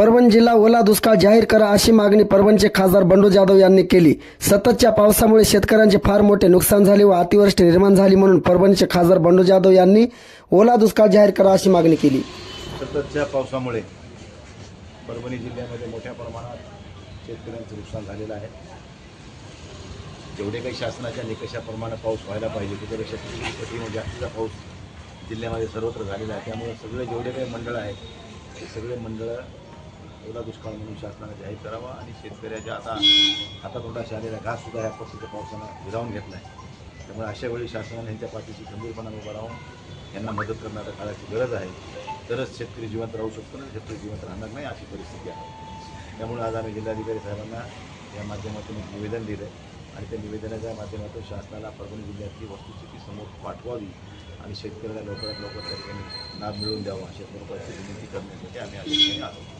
परभणी जिल्हा ओला दुष्काळ जाहीर करा अशी मागणी परभणीचे खासदार बंडू जाधव यांनी केली. सततच्या पावसामुळे शेतकऱ्यांचे फार मोठे नुकसान झाले व अतिवृष्टी निर्माण झाली म्हणून परभणीचे खासदार बंडू जाधव यांनी ओला दुष्काळ जाहीर करा अशी मागणी केली. सततच्या पावसामुळे परभणी जिल्ह्यामध्ये मोठ्या प्रमाणात शेतकऱ्यांचं नुकसान झालेलं आहे. जेवढे काही शासनाच्या निकषाप्रमाणे पाऊस व्हायला पाहिजे त्याच्यापेक्षा किती पटीने जास्तीचा पाऊस जिल्ह्यामध्ये सर्वत्र झालेला आहे. त्यामुळे सगळे जेवढे काही मंडळ आहेत ते सगळे मंडळं ओला दुष्काळ म्हणून शासनाने जाहीर करावा आणि शेतकऱ्याच्या आता हातातोंडाशी आलेला घाससुद्धा ह्या पक्षाच्या पावसानं हिरावून घेतला आहे त्यामुळे अशा वेळी शासनाने यांच्या पाठीशी खंबीरपणाने उभा राहून यांना मदत करण्याच्या काळाची गरज आहे. तरच शेतकरी जिवंत राहू शकतो ना शेतकरी जिवंत राहणार नाही अशी परिस्थिती आहे. त्यामुळे आज आम्ही जिल्हाधिकारी साहेबांना या माध्यमातून एक निवेदन दिलं आहे आणि त्या निवेदनाच्या माध्यमातून शासनाला परभणी जिल्ह्यातली वस्तुस्थिती समोर पाठवावी आणि शेतकऱ्याला लवकरात लवकर त्या ठिकाणी लाभ मिळवून द्यावा अशा स्वरूपाची विनंती करण्यासाठी आम्ही या ठिकाणी आलो.